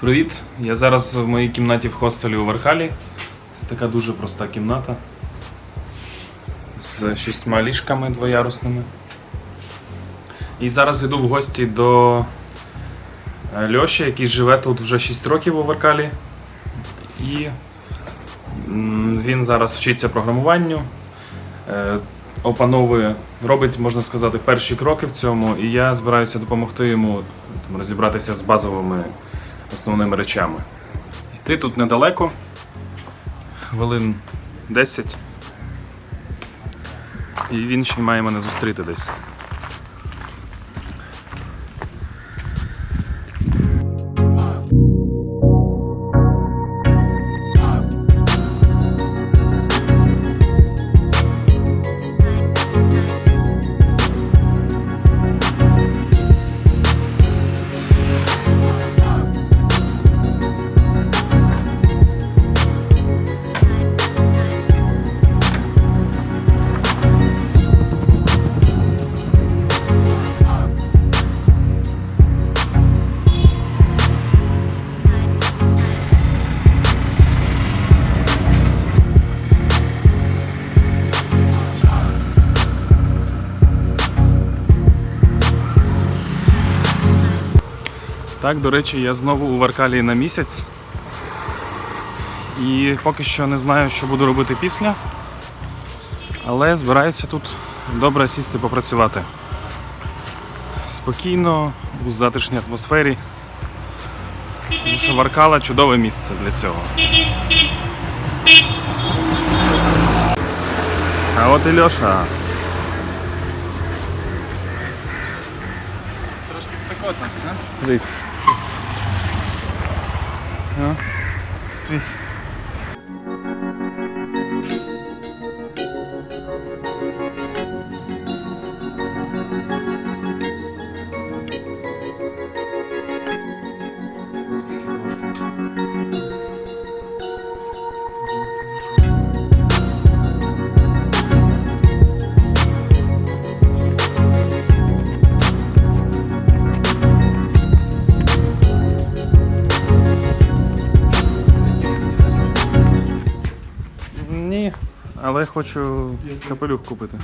Привіт! Я зараз в моїй кімнаті в хостелі у Вархалі. Це така дуже проста кімната. З шістьма ліжками двоярусними. І зараз йду в гості до е, Льоші, який живе тут вже 6 років у Варкалі. І він зараз вчиться програмуванню, е, опановує, робить, можна сказати, перші кроки в цьому, і я збираюся допомогти йому розібратися з базовими основними речами. Йти тут недалеко, хвилин 10. І він ще має мене зустріти десь. Так, до речі, я знову у Варкалії на місяць. І поки що не знаю, що буду робити після. Але збираюся тут добре сісти попрацювати. Спокійно, у затишній атмосфері. Тому що Варкала чудове місце для цього. А от і Льоша. Трошки спекотно, а? 嗯。对。Але хочу капелюх купити.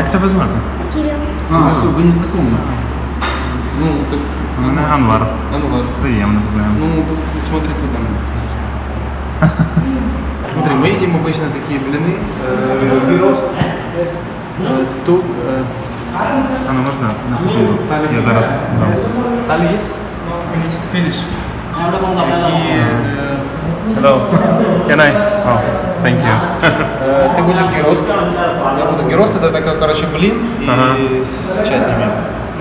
Як тебе звати? Кирилл. А, все, вы не знакомы. Ну, так... Мене Анвар. А ну ладно. Приємно Ну, познайомитися. смотри туда, надо смотри. Смотри, мы едим обычно такие блины. э, Гирост. э, Тут... э, А ну можна на секунду? Талі Я зараз дам. Тали есть? Финиш. Такие... э, Hello. Can I? Oh, thank you. э, Ты будешь гирост. Я буду гирост, это такой, короче, блин и Ага. с чатнями.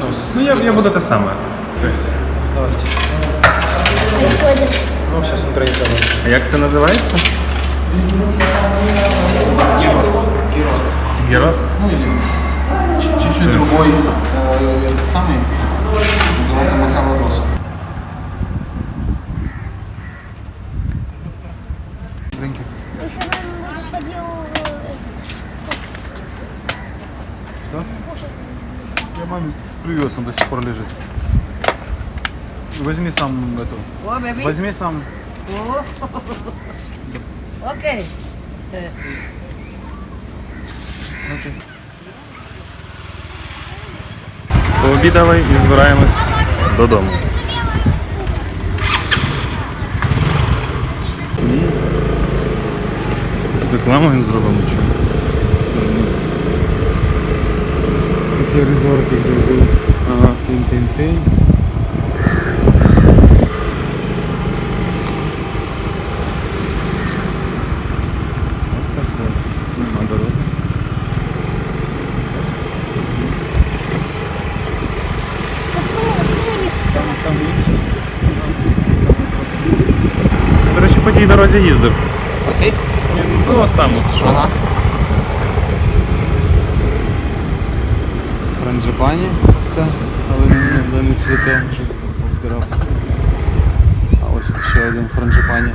Ну, с Ну я, я буду те саме. Давайте. Приходит. Ну, сейчас украинцы. А як це називається? Гирост. Гирост. Гірост? Ну или чуть- чуть-чуть другой э, этот самый называется масала роса. до сих пор лежит. Возьми сам эту. О, бебі. Возьми сам. О. Окей. Пообідали і збираємось додому. Рекламу їм зробимо чи? Такі резорти, де будуть Ага. тин-тин-тин. От таке. Нема дороги. До речі, по тій дорозі їздив. Оцей? Ну, от там от що. Ага. Франджипані росте, але не, не, цвіте, щоб повбирав. А ось ще один франджипані.